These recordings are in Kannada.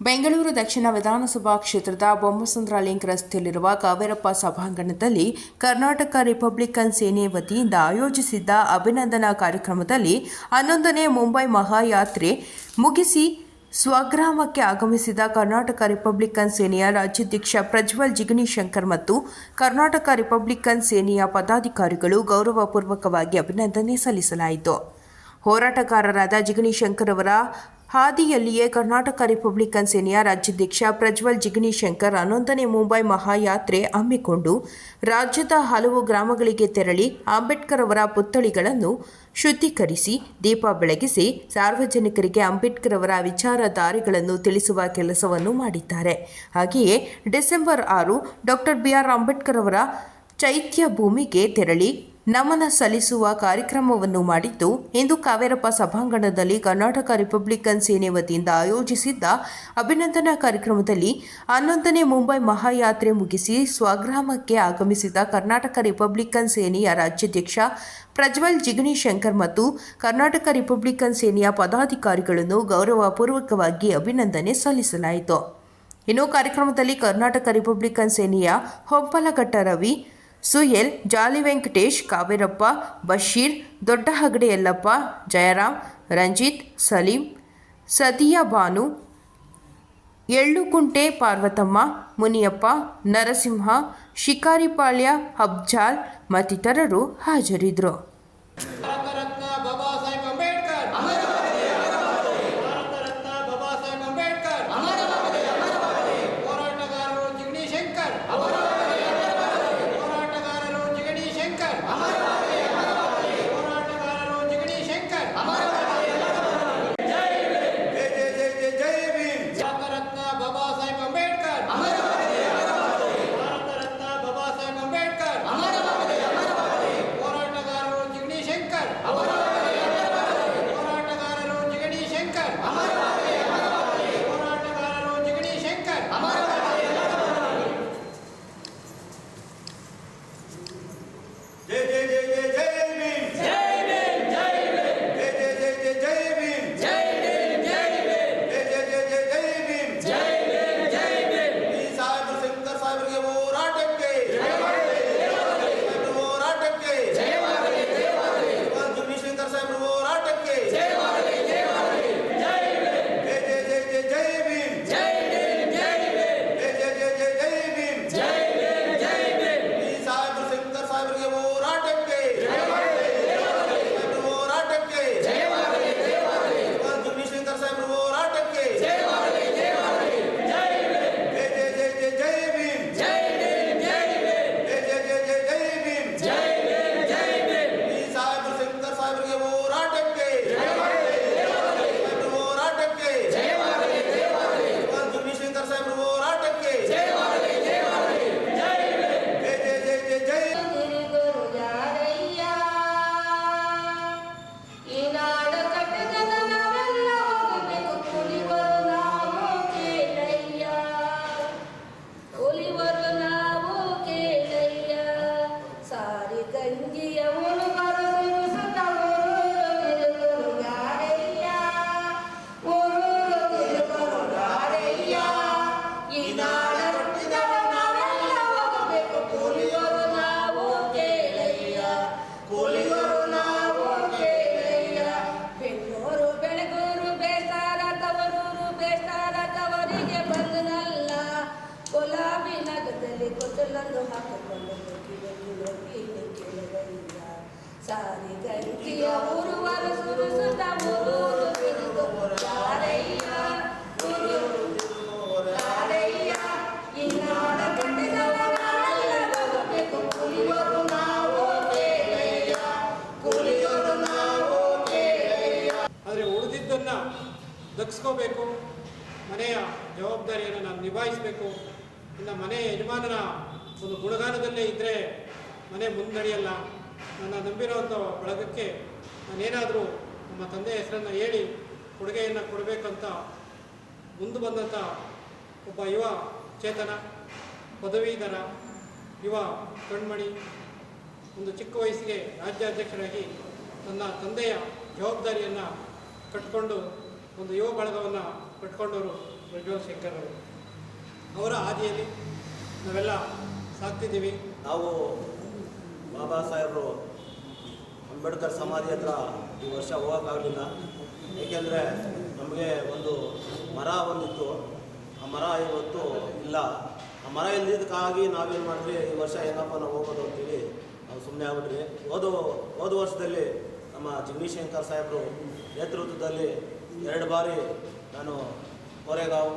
ಬೆಂಗಳೂರು ದಕ್ಷಿಣ ವಿಧಾನಸಭಾ ಕ್ಷೇತ್ರದ ಬೊಮ್ಮಸಂದ್ರ ಲಿಂಕ್ ರಸ್ತೆಯಲ್ಲಿರುವ ಕಾವೇರಪ್ಪ ಸಭಾಂಗಣದಲ್ಲಿ ಕರ್ನಾಟಕ ರಿಪಬ್ಲಿಕನ್ ಸೇನೆ ವತಿಯಿಂದ ಆಯೋಜಿಸಿದ್ದ ಅಭಿನಂದನಾ ಕಾರ್ಯಕ್ರಮದಲ್ಲಿ ಹನ್ನೊಂದನೇ ಮುಂಬೈ ಮಹಾಯಾತ್ರೆ ಮುಗಿಸಿ ಸ್ವಗ್ರಾಮಕ್ಕೆ ಆಗಮಿಸಿದ ಕರ್ನಾಟಕ ರಿಪಬ್ಲಿಕನ್ ಸೇನೆಯ ರಾಜ್ಯಾಧ್ಯಕ್ಷ ಪ್ರಜ್ವಲ್ ಜಿಗಣಿ ಮತ್ತು ಕರ್ನಾಟಕ ರಿಪಬ್ಲಿಕನ್ ಸೇನೆಯ ಪದಾಧಿಕಾರಿಗಳು ಗೌರವಪೂರ್ವಕವಾಗಿ ಅಭಿನಂದನೆ ಸಲ್ಲಿಸಲಾಯಿತು. ಹೋರಾಟಗಾರರಾದ ಜಿಗಣಿ ಶಂಕರ್ ಅವರ ಹಾದಿಯಲ್ಲಿಯೇ ಕರ್ನಾಟಕ ರಿಪಬ್ಲಿಕನ್ ಸೇನೆಯ ರಾಜ್ಯಾಧ್ಯಕ್ಷ ಪ್ರಜ್ವಲ್ ಜಿಗ್ನಿಶಂಕರ್ ಹನ್ನೊಂದನೇ ಮುಂಬೈ ಮಹಾಯಾತ್ರೆ ಹಮ್ಮಿಕೊಂಡು ರಾಜ್ಯದ ಹಲವು ಗ್ರಾಮಗಳಿಗೆ ತೆರಳಿ ಅಂಬೇಡ್ಕರ್ ಅವರ ಪುತ್ಥಳಿಗಳನ್ನು ಶುದ್ಧೀಕರಿಸಿ, ದೀಪ ಬೆಳಗಿಸಿ, ಸಾರ್ವಜನಿಕರಿಗೆ ಅಂಬೇಡ್ಕರ್ ಅವರ ವಿಚಾರಧಾರೆಗಳನ್ನು ತಿಳಿಸುವ ಕೆಲಸವನ್ನು ಮಾಡಿದ್ದಾರೆ. ಹಾಗೆಯೇ ಡಿಸೆಂಬರ್ ಆರು ಡಾಕ್ಟರ್ ಬಿಆರ್ ಅಂಬೇಡ್ಕರ್ ಅವರ ಚೈತ್ಯ ಭೂಮಿಗೆ ತೆರಳಿ ನಮನ ಸಲ್ಲಿಸುವ ಕಾರ್ಯಕ್ರಮವನ್ನು ಮಾಡಿದ್ದು, ಇಂದು ಕಾವೇರಪ್ಪ ಸಭಾಂಗಣದಲ್ಲಿ ಕರ್ನಾಟಕ ರಿಪಬ್ಲಿಕನ್ ಸೇನೆ ವತಿಯಿಂದ ಆಯೋಜಿಸಿದ್ದ ಅಭಿನಂದನಾ ಕಾರ್ಯಕ್ರಮದಲ್ಲಿ ಹನ್ನೊಂದನೇ ಮುಂಬೈ ಮಹಾಯಾತ್ರೆ ಮುಗಿಸಿ ಸ್ವಗ್ರಾಮಕ್ಕೆ ಆಗಮಿಸಿದ ಕರ್ನಾಟಕ ರಿಪಬ್ಲಿಕನ್ ಸೇನೆಯ ರಾಜ್ಯಾಧ್ಯಕ್ಷ ಪ್ರಜ್ವಲ್ ಜಿಗಣಿ ಶಂಕರ್ ಮತ್ತು ಕರ್ನಾಟಕ ರಿಪಬ್ಲಿಕನ್ ಸೇನೆಯ ಪದಾಧಿಕಾರಿಗಳನ್ನು ಗೌರವಪೂರ್ವಕವಾಗಿ ಅಭಿನಂದನೆ ಸಲ್ಲಿಸಲಾಯಿತು. ಇನ್ನು ಕಾರ್ಯಕ್ರಮದಲ್ಲಿ ಕರ್ನಾಟಕ ರಿಪಬ್ಲಿಕನ್ ಸೇನೆಯ ಹೊಂಪಲಘಟ್ಟ ರವಿ ಸುಯೆಲ್ ಜಾಲಿ ವೆಂಕಟೇಶ್, ಕಾವೇರಪ್ಪ, ಬಶೀರ್ ದೊಡ್ಡ ಹಗಡೆ ಯಲ್ಲಪ್ಪ ಜಯರಾಮ್, ರಂಜಿತ್, ಸಲೀಂ ಸದಿಯಾ ಬಾನು ಎಳ್ಳುಕುಂಟೆ ಪಾರ್ವತಮ್ಮ, ಮುನಿಯಪ್ಪ, ನರಸಿಂಹ, ಶಿಕಾರಿಪಾಳ್ಯ ಹಬ್ಜಾಲ್ ಮತ್ತಿತರರು ಹಾಜರಿದ್ದರು. ಸಾರಿ ಗಂಟಿಯ ಊರುವರು ಸುರುಸುತ್ತ ಊರೂರು ತಿರುಗುವರು ಯಾರಯ್ಯ ಊರೂರು ಯಾರಯ್ಯ ಈ ನಾಡ ಕಟ್ಟಿದವ ನಾವೆಲ್ಲ ಹೋಗಬೇಕು ಕೂಲಿವರು ನಾವು ಕೇಳಯ್ಯ ಕೂಲಿವರು ನಾವು ಕೇಳಯ್ಯ ಆದರೆ ಉಳಿದಿದ್ದನ್ನು ದಕ್ಸ್ಕೋಬೇಕು. ಮನೆಯ ಜವಾಬ್ದಾರಿಯನ್ನು ನಾನು ನಿಭಾಯಿಸಬೇಕು. ಇನ್ನು ಮನೆಯ ಯಜಮಾನನ ಒಂದು ಗುಣಗಾನದಲ್ಲೇ ಇದ್ದರೆ ಮನೆ ಮುನ್ನಡೆಯಲ್ಲ ನನ್ನ ನಂಬಿರುವಂಥ ಬಳಗಕ್ಕೆ ನಾನೇನಾದರೂ ನಮ್ಮ ತಂದೆಯ ಹೆಸರನ್ನು ಹೇಳಿ ಕೊಡುಗೆಯನ್ನು ಕೊಡಬೇಕಂತ ಮುಂದೆ ಬಂದಂಥ ಒಬ್ಬ ಯುವ ಚೇತನ, ಪದವೀಧರ, ಯುವ ಕಣ್ಮಣಿ, ಒಂದು ಚಿಕ್ಕ ವಯಸ್ಸಿಗೆ ರಾಜ್ಯಾಧ್ಯಕ್ಷರಾಗಿ ನನ್ನ ತಂದೆಯ ಜವಾಬ್ದಾರಿಯನ್ನು ಕಟ್ಕೊಂಡು ಒಂದು ಯುವ ಬಳಗವನ್ನು ಕಟ್ಕೊಂಡವರು ಪ್ರಜ್ವಲ್ ಶಂಕರ್ ಅವರು. ಅವರ ಹಾದಿಯಲ್ಲಿ ನಾವೆಲ್ಲ ಸಾಕ್ತಿದ್ದೀವಿ. ನಾವು ಬಾಬಾ ಸಾಹೇಬರು ಅಂಬೇಡ್ಕರ್ ಸಮಾಧಿ ಹತ್ರ ಈ ವರ್ಷ ಹೋಗೋಕ್ಕಾಗಲಿಲ್ಲ. ಏಕೆಂದರೆ ನಮಗೆ ಒಂದು ಮರ ಒಂದಿತ್ತು ಆ ಮರ ಇವತ್ತು ಇಲ್ಲ. ಆ ಮರ ಇಲ್ಲದಕ್ಕಾಗಿ ನಾವೇನು ಮಾಡಿದ್ವಿ ಈ ವರ್ಷ ಏನಪ್ಪ ನಾವು ಹೋಗೋದು ಅಂತೇಳಿ ನಾವು ಸುಮ್ಮನೆ ಆಗ್ಬಿಟ್ರಿ ಹೋದ ಹೋದ ವರ್ಷದಲ್ಲಿ ನಮ್ಮ ಜಗದೀಶಂಕರ್ ಸಾಹೇಬರು ನೇತೃತ್ವದಲ್ಲಿ ಎರಡು ಬಾರಿ ನಾನು ಕೋರೆಗಾಂವ್,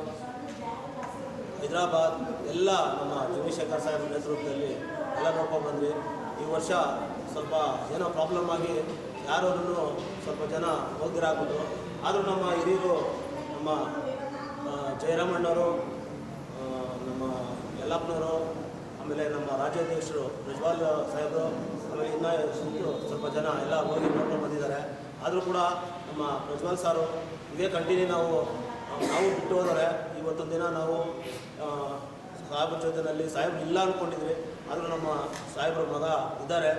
ಹೈದರಾಬಾದ್ ಎಲ್ಲ ನಮ್ಮ ಜಗದೀಶಂಕರ್ ಸಾಹೇಬ್ರ ಸಾಹೇಬ್ ನೇತೃತ್ವದಲ್ಲಿ ಎಲ್ಲ ನೋಡ್ಕೊಂಡು ಬಂದ್ವಿ. ಈ ವರ್ಷ ಸ್ವಲ್ಪ ಏನೋ ಪ್ರಾಬ್ಲಮ್ ಆಗಿ ಯಾರೋದ್ರೂ ಸ್ವಲ್ಪ ಜನ ಹೋಗಿರಾಗ್ಬೋದು. ಆದರೂ ನಮ್ಮ ಹಿರಿಯರು, ನಮ್ಮ ಜಯರಾಮಣ್ಣವರು ನಮ್ಮ ಯಲ್ಲಪ್ಪನವರು, ಆಮೇಲೆ ನಮ್ಮ ರಾಜ್ಯಾಧ್ಯಕ್ಷರು ಪ್ರಜ್ವಾಲ್ ಸಾಹೇಬರು, ಆಮೇಲೆ ಇನ್ನೂ ಸ್ವಲ್ಪ ಜನ ಎಲ್ಲ ಹೋಗಿ ನೋಡ್ಕೊಂಡು ಬಂದಿದ್ದಾರೆ. ಆದರೂ ಕೂಡ ನಮ್ಮ ಪ್ರಜ್ವಾಲ್ ಸಾರು ಇದೇ ಕಂಟಿನ್ಯೂ ನಾವು ನಾವು ಬಿಟ್ಟು ಹೋದರೆ ಇವತ್ತೊಂದು ದಿನ ನಾವು ಸಾಹೇಬ್ರ ಜೊತೆಯಲ್ಲಿ ಸಾಹೇಬ್ರು ಇಲ್ಲ ಅಂದ್ಕೊಂಡಿದ್ವಿ ಆದರೂ ನಮ್ಮ ಸಾಹೇಬರ ಮಗ ಇದ್ದಾರೆ.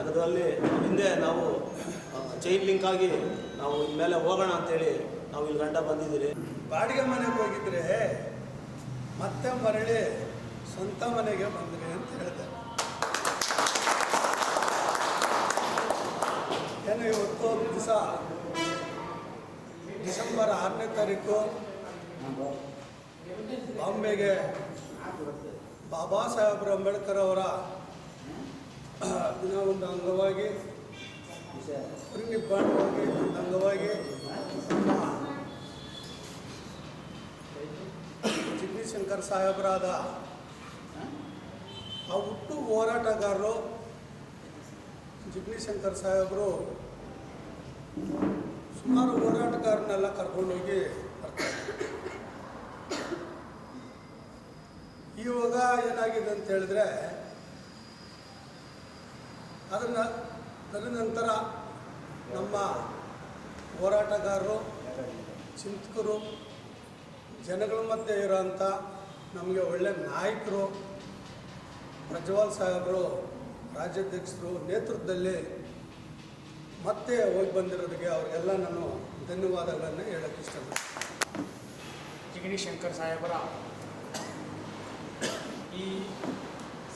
ಅದರಲ್ಲಿ ಹಿಂದೆ ನಾವು ಚೈನ್ ಲಿಂಕ್ ಆಗಿ ನಾವು ಇನ್ಮೇಲೆ ಹೋಗೋಣ ಅಂತೇಳಿ ನಾವು ಇಲ್ಲಿ ಗಂಟ ಬಂದಿದ್ದೀರಿ. ಬಾಡಿಗೆ ಮನೆಗೆ ಹೋಗಿದ್ರೆ ಮತ್ತೆ ಮರಳಿ ಸ್ವಂತ ಮನೆಗೆ ಬಂದ್ರಿ ಅಂತ ಹೇಳ್ತಾರೆ. ಏನು ಇವತ್ತು ದಿವಸ? ಡಿಸೆಂಬರ್ ಆರನೇ ತಾರೀಕು. ಬಾಂಬೆಗೆ ಬಾಬಾ ಸಾಹೇಬ್ರ ಅಂಬೇಡ್ಕರ್ ಅವರ, ದಿನ ಒಂದು ಅಂಗವಾಗಿ, ಪರಿನಿಬ್ಬಾಣವಾಗಿ, ಒಂದು ಅಂಗವಾಗಿ ಜಿಗ್ನಿ ಶಂಕರ್ ಸಾಹೇಬರಾದ ಆ ಹುಟ್ಟು ಹೋರಾಟಗಾರರು ಜಿಗ್ನಿ ಶಂಕರ್ ಸಾಹೇಬರು ಸುಮಾರು ಹೋರಾಟಗಾರನ್ನೆಲ್ಲ ಕರ್ಕೊಂಡೋಗಿ ಬರ್ತಾರೆ ಇವಾಗ ಏನಾಗಿದೆ ಅಂತ ಹೇಳಿದ್ರೆ, ಅದನ್ನು ತದನಂತರ ನಮ್ಮ ಹೋರಾಟಗಾರರು, ಚಿಂತಕರು, ಜನಗಳ ಮಧ್ಯೆ ಇರೋಂಥ ನಮಗೆ ಒಳ್ಳೆ ನಾಯಕರು, ಪ್ರಜ್ವಾಲ್ ಸಾಹೇಬರು, ರಾಜ್ಯಾಧ್ಯಕ್ಷರು ನೇತೃತ್ವದಲ್ಲಿ ಮತ್ತೆ ಹೋಗಿ ಬಂದಿರೋದಕ್ಕೆ ಅವರಿಗೆಲ್ಲ ನಾನು ಧನ್ಯವಾದಗಳನ್ನು ಹೇಳೋಕ್ಕೆ ಇಷ್ಟಪಡ್ತೀನಿ. ಜಿಗಣಿ ಶಂಕರ್ ಸಾಹೇಬರ ಈ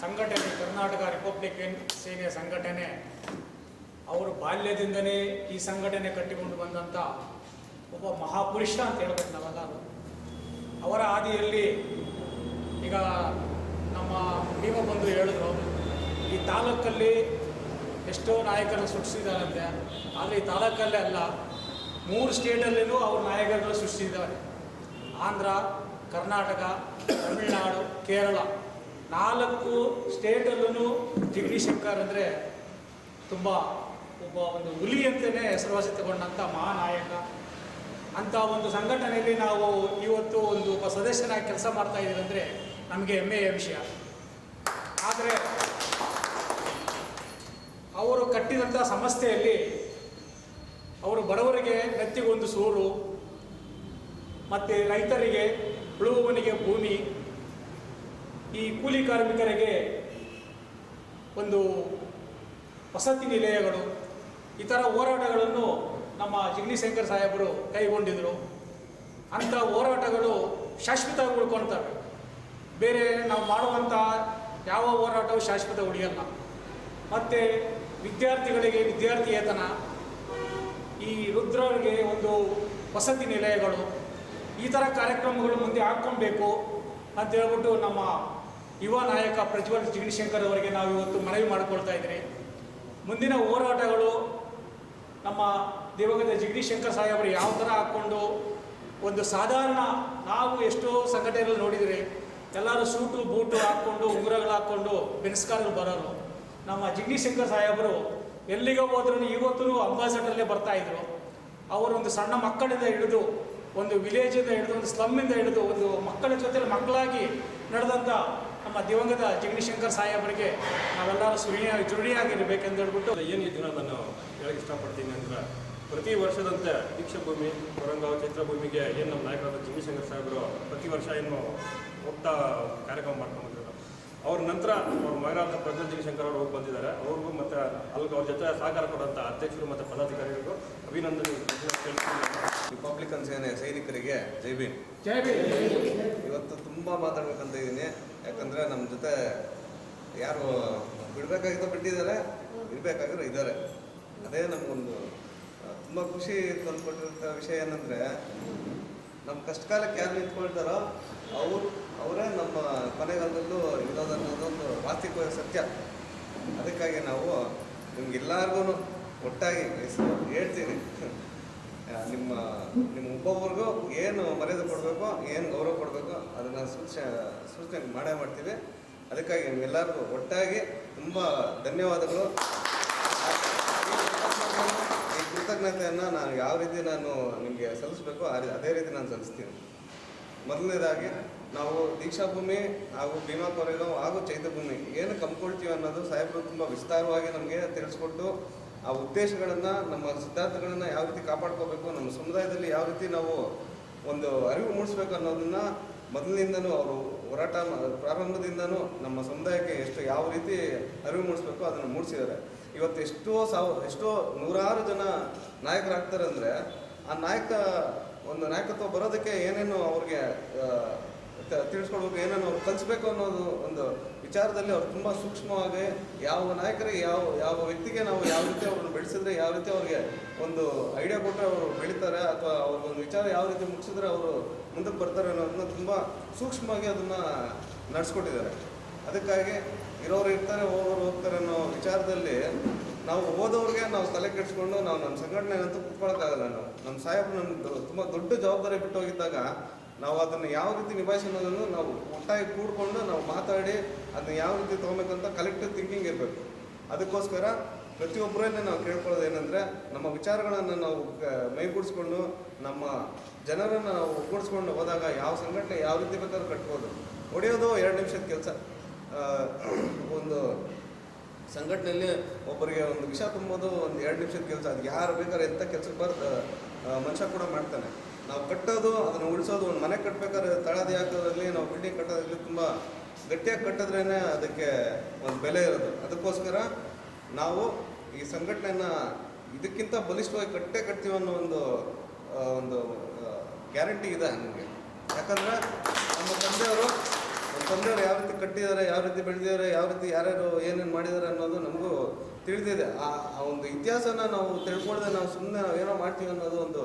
ಸಂಘಟನೆ, ಕರ್ನಾಟಕ ರಿಪಬ್ಲಿಕನ್ ಸೇನೆಯ ಸಂಘಟನೆ, ಅವರು ಬಾಲ್ಯದಿಂದಲೇ ಈ ಸಂಘಟನೆ ಕಟ್ಟಿಕೊಂಡು ಬಂದಂಥ ಒಬ್ಬ ಮಹಾಪುರುಷ ಅಂತ ಹೇಳ್ಬೇಕು ನಾವೆಲ್ಲರೂ ಅವರ ಹಾದಿಯಲ್ಲಿ ಈಗ ನಮ್ಮ ಭೀಮಬಂಧು ಹೇಳಿದ್ರು ಈ ತಾಲೂಕಲ್ಲಿ ಎಷ್ಟೋ ನಾಯಕರನ್ನು ಸೃಷ್ಟಿಸಿದಾರಂತೆ ಆದರೆ ಈ ತಾಲೂಕಲ್ಲೇ ಅಲ್ಲ, ಮೂರು ಸ್ಟೇಟಲ್ಲಿನೂ ಅವ್ರ ನಾಯಕರುಗಳು ಸೃಷ್ಟಿಸಿದ್ದಾರೆ. ಆಂಧ್ರ, ಕರ್ನಾಟಕ, ತಮಿಳುನಾಡು, ಕೇರಳ. ನಾಲ್ಕು ಸ್ಟೇಟಲ್ಲೂ ಜಿಗಡಿ ಶಂಕರ್ ಅಂದರೆ ತುಂಬ ಒಬ್ಬ ಒಂದು ಹುಲಿ ಅಂತಲೇ ಹೆಸರುವಾಸಿ ತಗೊಂಡಂಥ ಮಹಾನಾಯಕ. ಅಂಥ ಒಂದು ಸಂಘಟನೆಯಲ್ಲಿ ನಾವು ಇವತ್ತು ಒಂದು ಒಬ್ಬ ಸದಸ್ಯನಾಗಿ ಕೆಲಸ ಮಾಡ್ತಾ ಇದ್ದೀವಿ ಅಂದರೆ ನಮಗೆ ಹೆಮ್ಮೆಯ ವಿಷಯ. ಆದರೆ ಅವರು ಕಟ್ಟಿದಂಥ ಸಂಸ್ಥೆಯಲ್ಲಿ ಅವರು ಬಡವರಿಗೆ ನೆತ್ತಿಗೊಂದು ಸೂರು, ಮತ್ತು ರೈತರಿಗೆ ಉಳುವವನಿಗೆ ಭೂಮಿ ಈ ಕೂಲಿ ಕಾರ್ಮಿಕರಿಗೆ ಒಂದು ವಸತಿ ನಿಲಯಗಳು, ಇತರ ಹೋರಾಟಗಳನ್ನು ನಮ್ಮ ಜಿಗ್ನಿ ಶಂಕರ್ ಸಾಹೇಬರು ಕೈಗೊಂಡಿದ್ದರು ಅಂಥ ಹೋರಾಟಗಳು ಶಾಶ್ವತವಾಗಿ ಉಳ್ಕೊಳ್ತವೆ ಬೇರೆ ನಾವು ಮಾಡುವಂಥ ಯಾವ ಹೋರಾಟವು ಶಾಶ್ವತ ಉಳಿಯಲ್ಲ. ಮತ್ತು ವಿದ್ಯಾರ್ಥಿಗಳಿಗೆ ವಿದ್ಯಾರ್ಥಿಯೇತನ, ಈ ರುದ್ರರಿಗೆ ಒಂದು ವಸತಿ ನಿಲಯಗಳು, ಈ ಥರ ಕಾರ್ಯಕ್ರಮಗಳು ಮುಂದೆ ಹಾಕ್ಕೊಬೇಕು ಅಂತ ಹೇಳ್ಬಿಟ್ಟು ನಮ್ಮ ಯುವ ನಾಯಕ ಪ್ರಜ್ವಲ್ ಜಿಗಣಿಶಂಕರ್ ಅವರಿಗೆ ನಾವು ಇವತ್ತು ಮನವಿ ಮಾಡಿಕೊಳ್ತಾ ಇದ್ದೀರಿ ಮುಂದಿನ ಹೋರಾಟಗಳು ನಮ್ಮ ದಿವಂಗತ ಜಗದೀಶ್ ಶಂಕರ್ ಸಾಹೇಬರು ಯಾವ ಥರ ಹಾಕ್ಕೊಂಡು ಒಂದು ಸಾಧಾರಣ ನಾವು ಎಷ್ಟೋ ಸಂಘಟನೆಗಳು ನೋಡಿದರೆ ಎಲ್ಲರೂ ಸೂಟು, ಬೂಟು ಹಾಕ್ಕೊಂಡು, ಉಂಗುರಗಳು ಹಾಕ್ಕೊಂಡು ಬೆನ್ಸ್ಕಾರಲ್ಲಿ ಬರೋರು. ನಮ್ಮ ಜಗದೀಶ್ ಶಂಕರ್ ಸಾಹೇಬರು ಎಲ್ಲಿಗೆ ಹೋದ್ರೂ ಇವತ್ತೂ ಅಂಬಾಸಡರಲ್ಲೇ ಇದ್ರು. ಅವರೊಂದು ಸಣ್ಣ ಮಕ್ಕಳಿಂದ ಹಿಡಿದು ಒಂದು ವಿಲೇಜಿಂದ ಹಿಡಿದು ಒಂದು ಸ್ಲಮ್ಮಿಂದ ಹಿಡಿದು ಒಂದು ಮಕ್ಕಳ ಜೊತೆಲಿ ಮಕ್ಕಳಾಗಿ ನಡೆದಂಥ ನಮ್ಮ ದಿವಂಗತ ಜಗದೀಶಂಕರ್ ಸಾಹೇಬರಿಗೆ ನಾವೆಲ್ಲರೂ ಸುರಿಯಾಗಿ ಜುರುಡಿಯಾಗಿರ್ಬೇಕೆಂದು ಹೇಳ್ಬಿಟ್ಟು ಏನು ಇದನ್ನ ನಾನು ಹೇಳಕ್ಕೆ ಇಷ್ಟಪಡ್ತೀನಿ ಅಂದ್ರೆ ಪ್ರತಿ ವರ್ಷದಂತೆ ದೀಕ್ಷಾಭೂಮಿ ಕೊರಂಗಾವ್ ಚಿತ್ರಭೂಮಿಗೆ ಏನು ನಮ್ಮ ನಾಯಕರಾದ ಜಗದೀಶಂಕರ್ ಸಾಹೇಬರು ಪ್ರತಿ ವರ್ಷ ಏನು ಹೋಗ್ತಾ ಕಾರ್ಯಕ್ರಮ ಮಾಡ್ಕೊಂಡು ಅವ್ರ ನಂತರ ಅವ್ರ ಮಗನಾದ ಪ್ರಜ್ವಲ್ ಜಗಶಂಕರ್ ಅವರು ಹೋಗಿ ಬಂದಿದ್ದಾರೆ. ಅವ್ರಿಗೂ ಮತ್ತು ಅಲ್ಲಿ ಅವ್ರ ಜೊತೆ ಸಹಕಾರ ಕೊಡುವಂಥ ಅಧ್ಯಕ್ಷರು ಮತ್ತು ಪದಾಧಿಕಾರಿಗಳಿಗೂ ಅಭಿನಂದನೆ. ರಿಪಬ್ಲಿಕನ್ ಸೇನೆ ಸೈನಿಕರಿಗೆ? ಜೈ ಭೀಮ್. ಜೈ ಭೀಮ್. ಇವತ್ತು ತುಂಬ ಮಾತಾಡ್ಬೇಕಂತ ಇದ್ದೀನಿ ಯಾಕಂದರೆ ನಮ್ಮ ಜೊತೆ ಯಾರು ಬಿಡಬೇಕಾಗಿದ್ದೋ ಬಿಟ್ಟಿದ್ದಾರೆ ಇರಬೇಕಾಗಿರೋ ಇದ್ದಾರೆ. ಅದೇ ನಮಗೊಂದು ತುಂಬ ಖುಷಿ ತಂದುಕೊಟ್ಟಿರೋ ವಿಷಯ ಏನಂದರೆ ನಮ್ಮ ಕಷ್ಟ ಕಾಲಕ್ಕೆ ಯಾರು ನಿಂತ್ಕೊಳ್ತಾರೋ ಅವರು ಅವರೇ ನಮ್ಮ ಕೊನೆಗಾಲದಲ್ಲೂ ಇರೋದನ್ನೋದೊಂದು ವಾಸ್ತಿಕ ಸತ್ಯ. ಅದಕ್ಕಾಗಿ ನಾವು ನಿಮ್ಗೆಲ್ಲರಿಗೂ ಒಟ್ಟಾಗಿ ಹೇಳ್ತೀನಿ ನಿಮ್ಮ ನಿಮ್ಮ ಒಬ್ಬೊಬ್ರಿಗೂ ಏನು ಮರ್ಯಾದೆ ಕೊಡಬೇಕು, ಏನು ಗೌರವ ಕೊಡಬೇಕು, ಅದನ್ನು ಸೂಚನೆ ಸೂಚನೆ ಮಾಡೇ ಮಾಡ್ತೀವಿ. ಅದಕ್ಕಾಗಿ ನಿಮ್ಮೆಲ್ಲರಿಗೂ ಒಟ್ಟಾಗಿ ತುಂಬ ಧನ್ಯವಾದಗಳು. ಈ ಕೃತಜ್ಞತೆಯನ್ನು ನಾನು ಯಾವ ರೀತಿ ನಾನು ನಿಮಗೆ ಸಲ್ಲಿಸಬೇಕು ಅದೇ ರೀತಿ ನಾನು ಸಲ್ಲಿಸ್ತೀನಿ. ಮೊದಲನೇದಾಗಿ, ನಾವು ದೀಕ್ಷಾಭೂಮಿ ಹಾಗೂ ಭೀಮಾ ಕೊರೆಗೋ ಹಾಗೂ ಚೈತಭೂಮಿ ಏನು ಕಂಪ್ಕೊಳ್ತೀವಿ ಅನ್ನೋದು ಸಾಹೇಬರು ತುಂಬ ವಿಸ್ತಾರವಾಗಿ ನಮಗೆ ತಿಳಿಸ್ಕೊಟ್ಟು ಆ ಉದ್ದೇಶಗಳನ್ನು, ನಮ್ಮ ಸಿದ್ಧಾಂತಗಳನ್ನು ಯಾವ ರೀತಿ ಕಾಪಾಡ್ಕೋಬೇಕು, ನಮ್ಮ ಸಮುದಾಯದಲ್ಲಿ ಯಾವ ರೀತಿ ನಾವು ಒಂದು ಅರಿವು ಮೂಡಿಸ್ಬೇಕು ಅನ್ನೋದನ್ನು ಮೊದಲಿನಿಂದನೂ ಅವರು ಹೋರಾಟ ಪ್ರಾರಂಭದಿಂದನೂ ನಮ್ಮ ಸಮುದಾಯಕ್ಕೆ ಎಷ್ಟು ಯಾವ ರೀತಿ ಅರಿವು ಮೂಡಿಸ್ಬೇಕು ಅದನ್ನು ಮೂಡಿಸಿದ್ದಾರೆ. ಇವತ್ತು ಎಷ್ಟೋ ಸಾವ, ಎಷ್ಟೋ ನೂರಾರು ಜನ ನಾಯಕರಾಗ್ತಾರೆ ಅಂದರೆ, ಆ ನಾಯಕ, ಒಂದು ನಾಯಕತ್ವ ಬರೋದಕ್ಕೆ ಏನೇನು ಅವ್ರಿಗೆ ತಿಳಿಸ್ಕೊಡ್ಬೇಕು ಏನೇನು ಅವ್ರು ಕಲಿಸ್ಬೇಕು ಅನ್ನೋದು ಒಂದು ವಿಚಾರದಲ್ಲಿ ಅವ್ರು ತುಂಬ ಸೂಕ್ಷ್ಮವಾಗಿ ಯಾವ ನಾಯಕರಿಗೆ ಯಾವ ಯಾವ ವ್ಯಕ್ತಿಗೆ ನಾವು ಯಾವ ರೀತಿ ಅವ್ರನ್ನ ಬೆಳೆಸಿದ್ರೆ, ಯಾವ ರೀತಿ ಅವ್ರಿಗೆ ಒಂದು ಐಡಿಯಾ ಕೊಟ್ಟರೆ ಅವರು ಬೆಳೀತಾರೆ, ಅಥವಾ ಅವ್ರಿಗೊಂದು ವಿಚಾರ ಯಾವ ರೀತಿ ಮುಗಿಸಿದ್ರೆ ಅವರು ಮುಂದಕ್ಕೆ ಬರ್ತಾರೆ ಅನ್ನೋದನ್ನ ತುಂಬ ಸೂಕ್ಷ್ಮವಾಗಿ ಅದನ್ನು ನಡೆಸ್ಕೊಟ್ಟಿದ್ದಾರೆ. ಅದಕ್ಕಾಗಿ ಇರೋರು ಇರ್ತಾರೆ, ಹೋಗೋರು ಹೋಗ್ತಾರೆ ಅನ್ನೋ ವಿಚಾರದಲ್ಲಿ ನಾವು ಓದೋರಿಗೆ ನಾವು ತಲೆ ಕೆಡಿಸ್ಕೊಂಡು ನಾವು ನಮ್ಮ ಸಂಘಟನೆ ಅಂತೂ ಕುತ್ಕೊಳ್ಳೋಕ್ಕಾಗಲ್ಲ ನಾವು. ನಮ್ಮ ಸಾಹೇಬ್ರು ನಮ್ದು ತುಂಬ ದೊಡ್ಡ ಜವಾಬ್ದಾರಿ ಬಿಟ್ಟು ಹೋಗಿದ್ದಾಗ ನಾವು ಅದನ್ನು ಯಾವ ರೀತಿ ನಿಭಾಯಿಸೋದನ್ನು ನಾವು ಒಟ್ಟಾಗಿ ಕೂಡ್ಕೊಂಡು ನಾವು ಮಾತಾಡಿ ಅದನ್ನ ಯಾವ ರೀತಿ ತೊಗೊಬೇಕಂತ ಕಲೆಕ್ಟಿವ್ ಥಿಂಕಿಂಗ್ ಇರಬೇಕು. ಅದಕ್ಕೋಸ್ಕರ ಪ್ರತಿಯೊಬ್ಬರನ್ನೇ ನಾವು ಕೇಳ್ಕೊಳ್ಳೋದು ಏನಂದರೆ ನಮ್ಮ ವಿಚಾರಗಳನ್ನು ನಾವು ಮೈಗೂಡಿಸ್ಕೊಂಡು ನಮ್ಮ ಜನರನ್ನು ನಾವು ಒಗ್ಗೂಡಿಸ್ಕೊಂಡು ಹೋದಾಗ ಯಾವ ಸಂಘಟನೆ ಯಾವ ರೀತಿ ಬೇಕಾದ್ರೂ ಕಟ್ಬೋದು. ಹೊಡೆಯೋದು ಎರಡು ನಿಮಿಷದ ಕೆಲಸ. ಒಂದು ಸಂಘಟನೆಯಲ್ಲಿ ಒಬ್ಬರಿಗೆ ಒಂದು ವಿಷ ತುಂಬೋದು ಒಂದು ಎರಡು ನಿಮಿಷದ ಕೆಲಸ. ಅದು ಯಾರು ಬೇಕಾದ್ರೆ ಎಂಥ ಕೆಲಸಕ್ಕೆ ಬರ್ದು ಮನುಷ್ಯ ಕೂಡ ಮಾಡ್ತಾನೆ. ನಾವು ಕಟ್ಟೋದು, ಅದನ್ನು ಉಳಿಸೋದು, ಒಂದು ಮನೆ ಕಟ್ಟಬೇಕಾದ್ರೆ ತಳದಿ ಹಾಕೋದ್ರಲ್ಲಿ ನಾವು ಬಿಲ್ಡಿಂಗ್ ಕಟ್ಟೋದ್ರಲ್ಲಿ ತುಂಬ ಗಟ್ಟಿಯಾಗಿ ಕಟ್ಟಿದ್ರೇ ಅದಕ್ಕೆ ಒಂದು ಬೆಲೆ ಇರೋದು. ಅದಕ್ಕೋಸ್ಕರ ನಾವು ಈ ಸಂಘಟನೆಯನ್ನು ಇದಕ್ಕಿಂತ ಬಲಿಷ್ಠವಾಗಿ ಕಟ್ಟೆ ಕಟ್ತೀವಿ ಅನ್ನೋ ಒಂದು ಒಂದು ಗ್ಯಾರಂಟಿ ಇದೆ ನಮಗೆ. ಯಾಕಂದರೆ ನಮ್ಮ ತಂದೆಯವರು ನಮ್ಮ ತಂದೆಯವರು ಯಾವ ರೀತಿ ಕಟ್ಟಿದ್ದಾರೆ, ಯಾವ ರೀತಿ ಬೆಳೆದಿದ್ದಾರೆ, ಯಾವ ರೀತಿ ಯಾರ್ಯಾರು ಏನೇನು ಮಾಡಿದ್ದಾರೆ ಅನ್ನೋದು ನಮಗೂ ತಿಳಿದಿದೆ. ಆ ಒಂದು ಇತಿಹಾಸನ ನಾವು ತಿಳ್ಕೊಳ್ದೆ ನಾವು ಸುಮ್ಮನೆ ಏನೋ ಮಾಡ್ತೀವಿ ಅನ್ನೋದು ಒಂದು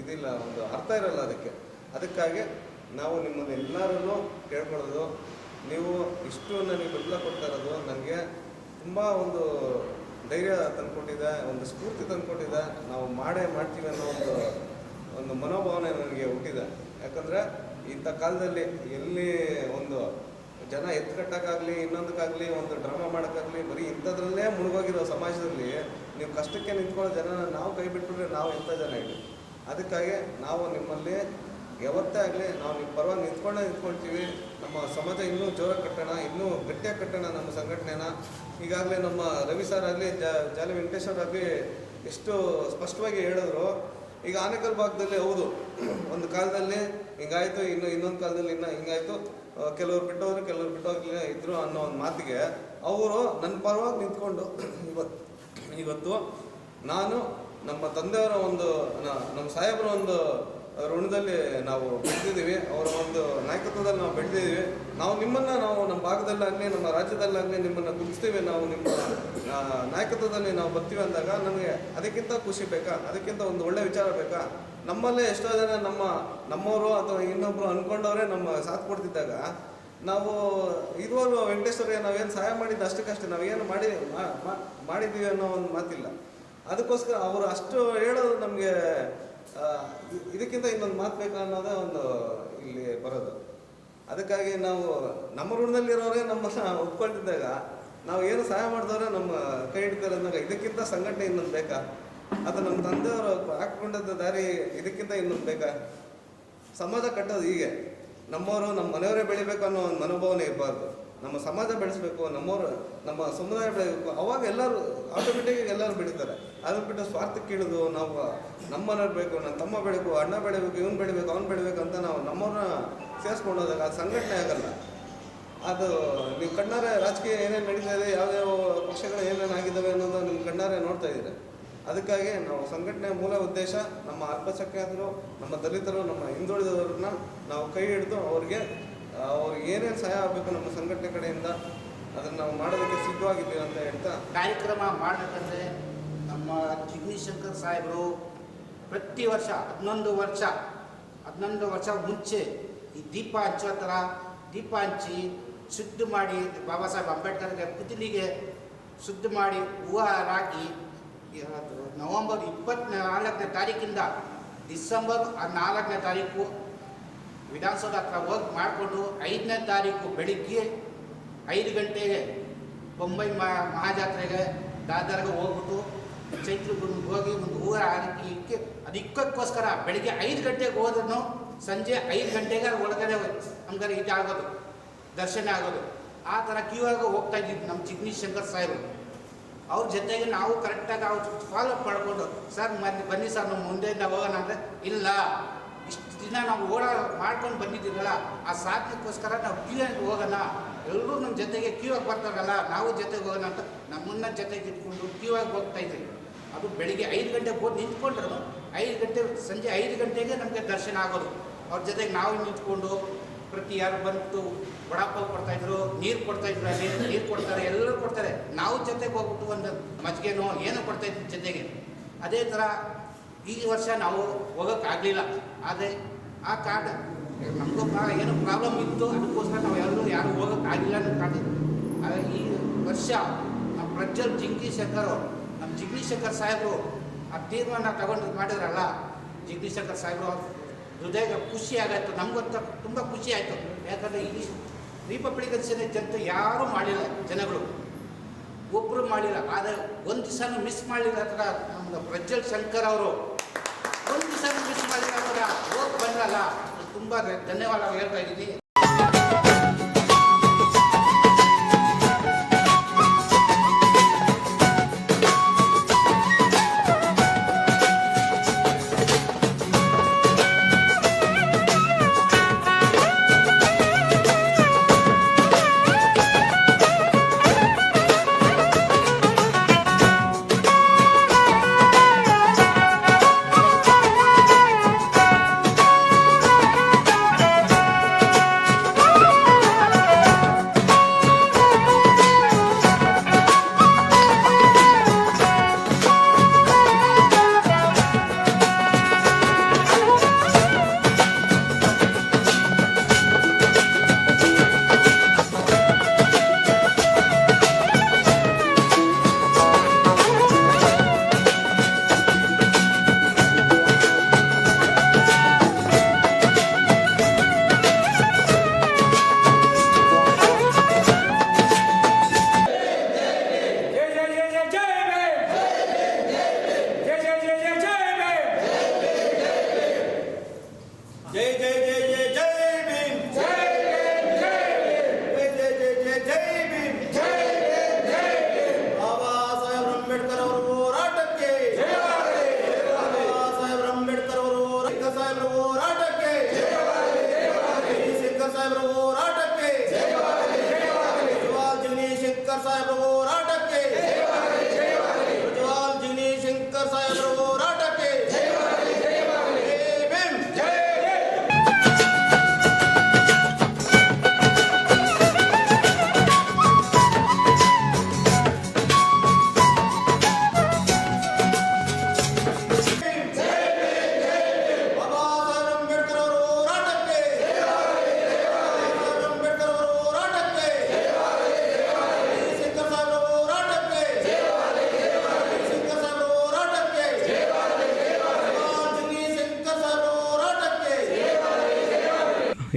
ಇದಿಲ್ಲ, ಒಂದು ಅರ್ಥ ಇರಲ್ಲ ಅದಕ್ಕೆ. ಅದಕ್ಕಾಗಿ ನಾವು ನಿಮ್ಮನ್ನು ಎಲ್ಲರೂ ಕೇಳ್ಕೊಳ್ಳೋದು, ನೀವು ಇಷ್ಟು ನನಗೆ ಬೆಂಬಲ ಕೊಡ್ತಾ ಇರೋದು, ನನಗೆ ತುಂಬ ಒಂದು ಧೈರ್ಯ ತಂದುಕೊಟ್ಟಿದೆ, ಒಂದು ಸ್ಫೂರ್ತಿ ತಂದುಕೊಟ್ಟಿದೆ, ನಾವು ಮಾಡೇ ಮಾಡ್ತೀವಿ ಅನ್ನೋ ಒಂದು ಒಂದು ಮನೋಭಾವನೆ ನನಗೆ ಹುಟ್ಟಿದೆ. ಯಾಕಂದರೆ ಇಂಥ ಕಾಲದಲ್ಲಿ ಎಲ್ಲಿ ಒಂದು ಜನ ಎತ್ಕಟ್ಟಕ್ಕಾಗಲಿ, ಇನ್ನೊಂದಕ್ಕಾಗಲಿ, ಒಂದು ಡ್ರಾಮಾ ಮಾಡೋಕ್ಕಾಗಲಿ, ಬರೀ ಇಂಥದ್ರಲ್ಲೇ ಮುಳುಗೋಗಿರೋ ಸಮಾಜದಲ್ಲಿ ನೀವು ಕಷ್ಟಕ್ಕೆ ನಿಂತ್ಕೊಳ್ಳೋ ಜನ ನಾವು ಕೈ ಬಿಟ್ಬಿಟ್ರೆ ನಾವು ಎಂಥ ಜನ ಇದ್ದೀವಿ ಅದಕ್ಕಾಗಿ ನಾವು ನಿಮ್ಮಲ್ಲಿ ಯಾವತ್ತೇ ಆಗಲಿ, ನಾವು ನಿಮ್ಮ ಪರವಾಗಿ ನಿಂತ್ಕೊಂಡೇ ನಿಂತ್ಕೊಳ್ತೀವಿ. ನಮ್ಮ ಸಮಾಜ ಇನ್ನೂ ಜೋರಾಗಿ ಕಟ್ಟೋಣ, ಇನ್ನೂ ಗಟ್ಟಿಯಾಗಿ ಕಟ್ಟೋಣ ನಮ್ಮ ಸಂಘಟನೆನ. ಈಗಾಗಲೇ ನಮ್ಮ ರವಿ ಸರ್ ಆಗಲಿ ಜಾಲಿ ವೆಂಕಟೇಶ್ವರ ಆಗಲಿ ಎಷ್ಟು ಸ್ಪಷ್ಟವಾಗಿ ಹೇಳಿದ್ರು. ಈಗ ಆನೇಕಲ್ ಭಾಗದಲ್ಲಿ ಹೌದು. ಒಂದು ಕಾಲದಲ್ಲಿ ಹಿಂಗಾಯಿತು, ಇನ್ನು ಇನ್ನೊಂದು ಕಾಲದಲ್ಲಿ ಇನ್ನು ಹಿಂಗಾಯ್ತು. ಕೆಲವ್ರು ಬಿಟ್ಟೋದ್ರು, ಕೆಲವರು ಬಿಟ್ಟೋಗ್ಲಿ ಇದ್ರು ಅನ್ನೋ ಒಂದು ಮಾತಿಗೆ ಅವರು ನನ್ನ ಪರವಾಗಿ ನಿಂತ್ಕೊಂಡು ಇವತ್ತು ಇವತ್ತು ನಾನು ನಮ್ಮ ತಂದೆಯವರ ಒಂದು ನಮ್ಮ ಸಾಹೇಬರ ಒಂದು ಋಣದಲ್ಲಿ ನಾವು ಬೆಳೆದಿದ್ದೀವಿ. ಅವರ ಒಂದು ನಾಯಕತ್ವದಲ್ಲಿ ನಾವು ಬೆಳೆದಿದ್ದೀವಿ. ನಾವು ನಿಮ್ಮನ್ನು ನಾವು ನಮ್ಮ ಭಾಗದಲ್ಲಾಗಲಿ ನಮ್ಮ ರಾಜ್ಯದಲ್ಲಾಗಲಿ ನಿಮ್ಮನ್ನು ಗುರುತಿಸ್ತೀವಿ. ನಾವು ನಿಮ್ಮ ನಾಯಕತ್ವದಲ್ಲಿ ನಾವು ಬರ್ತೀವಿ ಅಂದಾಗ ನಮಗೆ ಅದಕ್ಕಿಂತ ಖುಷಿ ಬೇಕಾ? ಅದಕ್ಕಿಂತ ಒಂದು ಒಳ್ಳೆ ವಿಚಾರ ಬೇಕಾ? ನಮ್ಮಲ್ಲೇ ಎಷ್ಟೋ ಜನ ನಮ್ಮ ನಮ್ಮವರು ಅಥವಾ ಇನ್ನೊಬ್ರು ಅನ್ಕೊಂಡವರೇ ನಮ್ಮ ಸಾಥ್ ಕೊಡ್ತಿದ್ದಾಗ ನಾವು ಇದುವರೆಗೂ ವೆಂಕಟೇಶ್ವರಿಗೆ ನಾವೇನು ಸಹಾಯ ಮಾಡಿದ್ದು ಅಷ್ಟಕ್ಕಷ್ಟೇ, ನಾವೇನು ಮಾಡಿ ಮಾಡಿದ್ದೀವಿ ಅನ್ನೋ ಒಂದು ಮಾತಿಲ್ಲ. ಅದಕ್ಕೋಸ್ಕರ ಅವರು ಅಷ್ಟು ಹೇಳೋದು ನಮಗೆ ಇದಕ್ಕಿಂತ ಇನ್ನೊಂದು ಮಾತು ಬೇಕಾ ಅನ್ನೋದೇ ಒಂದು ಇಲ್ಲಿ ಬರೋದು. ಅದಕ್ಕಾಗಿ ನಾವು ನಮ್ಮ ಋಣದಲ್ಲಿರೋರೇ ನಮ್ಮ ಒಪ್ಕೊಳ್ತಿದ್ದಾಗ ನಾವು ಏನು ಸಹಾಯ ಮಾಡಿದವರೇ ನಮ್ಮ ಕೈ ಹಿಡ್ತಾರೆ ಅಂದಾಗ ಇದಕ್ಕಿಂತ ಸಂಘಟನೆ ಇನ್ನೊಂದು ಬೇಕಾ? ಅಥವಾ ನಮ್ಮ ತಂದೆಯವರು ಹಾಕ್ಕೊಂಡದ್ದು ದಾರಿ ಇದಕ್ಕಿಂತ ಇನ್ನು ಬೇಕಾ ಸಮಾಜ ಕಟ್ಟೋದು ಹೀಗೆ. ನಮ್ಮವರು ನಮ್ಮ ಮನೆಯವರೇ ಬೆಳಿಬೇಕು ಅನ್ನೋ ಒಂದು ಮನೋಭಾವನೆ ಇರಬಾರ್ದು. ನಮ್ಮ ಸಮಾಜ ಬೆಳೆಸ್ಬೇಕು, ನಮ್ಮವರು ನಮ್ಮ ಸಮುದಾಯ ಬೆಳಿಬೇಕು ಅವಾಗ ಎಲ್ಲರೂ ಆಟೋಮೆಟಿಕ್ ಎಲ್ಲರೂ ಬೆಳೀತಾರೆ. ಅದನ್ನು ಬಿಟ್ಟು ಸ್ವಾರ್ಥಕ್ಕೆ ಇಳಿದು ನಾವು ನಮ್ಮ ಮನೆಯವ್ರು ಬೇಕು ನನ್ನ ತಮ್ಮ ಬೆಳಬೇಕು, ಅಣ್ಣ ಬೆಳಿಬೇಕು, ಇವ್ನು ಬೆಳಿಬೇಕು, ಅವ್ನು ಬೆಳಿಬೇಕು ಅಂತ ನಾವು ನಮ್ಮವ್ರನ್ನ ಸೇರಿಸ್ಕೊಂಡು ಹೋದಾಗ ಅದು ಸಂಘಟನೆ ಆಗಲ್ಲ. ಅದು ನೀವು ಕಣ್ಣಾರೆ ರಾಜಕೀಯ ಏನೇನು ನಡೀತಾ ಇದೆ, ಯಾವ್ಯಾವ ಪಕ್ಷಗಳು ಏನೇನು ಆಗಿದ್ದಾವೆ ಅನ್ನೋದು ನಿಮ್ಮ ಕಣ್ಣಾರೆ ನೋಡ್ತಾ ಇದ್ದೀರಿ. ಅದಕ್ಕಾಗಿ ನಾವು ಸಂಘಟನೆಯ ಮೂಲ ಉದ್ದೇಶ ನಮ್ಮ ಅಲ್ಪಸಂಖ್ಯಾತರು, ನಮ್ಮ ದಲಿತರು, ನಮ್ಮ ಹಿಂದುಳಿದವರನ್ನ ನಾವು ಕೈ ಹಿಡಿದು ಅವ್ರಿಗೆ ಅವ್ರಿಗೆ ಏನೇನು ಸಹಾಯ ಆಗಬೇಕು ನಮ್ಮ ಸಂಘಟನೆ ಕಡೆಯಿಂದ, ಅದನ್ನು ನಾವು ಮಾಡೋದಕ್ಕೆ ಸಿದ್ಧವಾಗಿದ್ದೀವಿ ಅಂತ ಹೇಳ್ತಾ ಕಾರ್ಯಕ್ರಮ ಮಾಡಬೇಕಂದ್ರೆ ನಮ್ಮ ಜಿಗ್ನಿಶಂಕರ್ ಸಾಹೇಬರು ಪ್ರತಿ ವರ್ಷ ಹನ್ನೊಂದು ವರ್ಷ ಹನ್ನೊಂದು ವರ್ಷ ಮುಂಚೆ ಈ ದೀಪ ಹಂಚೋ ಥರ ದೀಪ ಹಂಚಿ ಶುದ್ಧ ಮಾಡಿ ಬಾಬಾ ಸಾಹೇಬ್ ಅಂಬೇಡ್ಕರ್ಗೆ ಪುತ್ಲಿಗೆ ಶುದ್ಧ ಮಾಡಿ ಹೂವು ಹಾಕಿ ಅದು ನವಂಬರ್ ಇಪ್ಪತ್ನಾಲ್ಕನೇ ತಾರೀಕಿಂದ ಡಿಸೆಂಬರ್ ನಾಲ್ಕನೇ ತಾರೀಕು ವಿಧಾನಸೌಧ ಹತ್ರ ಹೋಗಿ ಮಾಡಿಕೊಂಡು ಐದನೇ ತಾರೀಕು ಬೆಳಿಗ್ಗೆ ಐದು ಗಂಟೆಗೆ ಬೊಂಬೈ ಮಹಾ ಮಹಾಜಾತ್ರೆಗೆ ದಾದರ್ಗೆ ಹೋಗ್ಬಿಟ್ಟು ಚೈತ್ರಗುಂಡ್ ಹೋಗಿ ಒಂದು ಊರ ಹಾಕಿಕ್ಕೆ ಅದಕ್ಕೋಸ್ಕರ ಬೆಳಿಗ್ಗೆ ಐದು ಗಂಟೆಗೆ ಹೋದ್ರೂ ಸಂಜೆ ಐದು ಗಂಟೆಗೆ ಒಳಗಡೆ ನಮ್ಗೆ ಇದಾಗೋದು ದರ್ಶನ ಆಗೋದು. ಆ ಥರ ಕ್ಯೂ ಆಗಿ ಹೋಗ್ತಾ ಇದ್ದಿದ್ದು ನಮ್ಮ ಚಿಗ್ನಿ ಶಂಕರ್ ಸಾಹೇಬರು. ಅವ್ರ ಜೊತೆಗೆ ನಾವು ಕರೆಕ್ಟಾಗಿ ಅವ್ರು ಫಾಲೋ ಅಪ್ ಮಾಡಿಕೊಂಡು, ಸರ್, ಮತ್ತೆ ಬನ್ನಿ ಸರ್, ನಮ್ಮ ಮುಂದೆಯಿಂದ ಹೋಗೋಣ ಅಂದರೆ ಇಲ್ಲ. ಇಷ್ಟು ದಿನ ನಾವು ಓಡಾ ಮಾಡ್ಕೊಂಡು ಬಂದಿದ್ದೀವಲ್ಲ, ಆ ಸಾಧನೆಗೋಸ್ಕರ ನಾವು ಕ್ಯೂ ಆಗಿ ಹೋಗೋಣ. ಎಲ್ಲರೂ ನಮ್ಮ ಜೊತೆಗೆ ಕ್ಯೂ ಆಗಿ ಬರ್ತಾರಲ್ಲ, ನಾವು ಜೊತೆಗೆ ಹೋಗೋಣ ಅಂತ ನಮ್ಮನ್ನ ಜೊತೆಗೆ ಇಟ್ಕೊಂಡು ಕ್ಯೂ ಆಗಿ ಹೋಗ್ತಾ ಇದ್ದೀವಿ. ಅದು ಬೆಳಿಗ್ಗೆ ಐದು ಗಂಟೆಗೆ ಹೋಗಿ ನಿಂತ್ಕೊಂಡ್ರು, ಐದು ಗಂಟೆ, ಸಂಜೆ ಐದು ಗಂಟೆಗೆ ನಮಗೆ ದರ್ಶನ ಆಗೋದು. ಅವ್ರ ಜೊತೆಗೆ ನಾವು ನಿಂತ್ಕೊಂಡು ಪ್ರತಿ ಯಾರು ವಡಾಪಾವ್ ಕೊಡ್ತಾ ಇದ್ರು, ನೀರು ಕೊಡ್ತಾ ಇದ್ರು, ಅಲ್ಲಿ ನೀರು ಕೊಡ್ತಾರೆ, ಎಲ್ಲರೂ ಕೊಡ್ತಾರೆ. ನಾವು ಜೊತೆಗೆ ಹೋಗ್ಬಿಟ್ಟು ಒಂದು ಮಜ್ಜಿಗೆನೋ ಏನೋ ಕೊಡ್ತಾ ಇದ್ರು ಜೊತೆಗೆ. ಅದೇ ಥರ ಈ ವರ್ಷ ನಾವು ಹೋಗೋಕ್ಕಾಗಲಿಲ್ಲ ಆದರೆ ಆ ಕಾರ್ಡ್ ನಮಗೂ ಏನೋ ಪ್ರಾಬ್ಲಮ್ ಇತ್ತು, ಅದಕ್ಕೋಸ್ಕರ ನಾವು ಎಲ್ಲರೂ ಯಾರು ಹೋಗೋಕ್ಕಾಗಿಲ್ಲ ಅನ್ನೋ ಕಾರಣ ಆದರೆ ಈ ವರ್ಷ ನಮ್ಮ ಪ್ರಜ್ವಲ್ ಜಿಂಕಿ ಶಂಕರ್ ನಮ್ಮ ಜಿಗ್ನಿ ಶಂಕರ್ ಸಾಹೇಬರು ಆ ತೀರ್ಮಾನ ತಗೊಂಡು ಮಾಡಿದ್ರಲ್ಲ ಜಿಗ್ನಿ ಶಂಕರ್ ಸಾಹೇಬರು ಹೃದಯ ಖುಷಿ ಆಗತ್ತೆ. ನಮಗಂತ ತುಂಬ ಖುಷಿ ಆಯಿತು. ಯಾಕಂದರೆ ಈ ರಿಪಬ್ಲಿಕನ್ ಸೇನೆ ಜನತೆ ಯಾರೂ ಮಾಡಿಲ್ಲ ಜನಗಳು. ಒಬ್ಬರು ಮಾಡಿಲ್ಲ. ಆದರೆ ಒಂದು ದಿವಸನೂ ಮಿಸ್ ಮಾಡಿಲ್ಲ ನಮ್ಮ ಪ್ರಜ್ವಲ್ ಶಂಕರ್ ಅವರು. ಒಂದು ದಿವಸ ಮಿಸ್ ಮಾಡಿಲ್ಲ ಅವರ ಹೋಗಿ ಬಂದ್ರಲ್ಲ. ತುಂಬ ಧನ್ಯವಾದ ಹೇಳ್ತಾ ಇದ್ದೀನಿ. celebra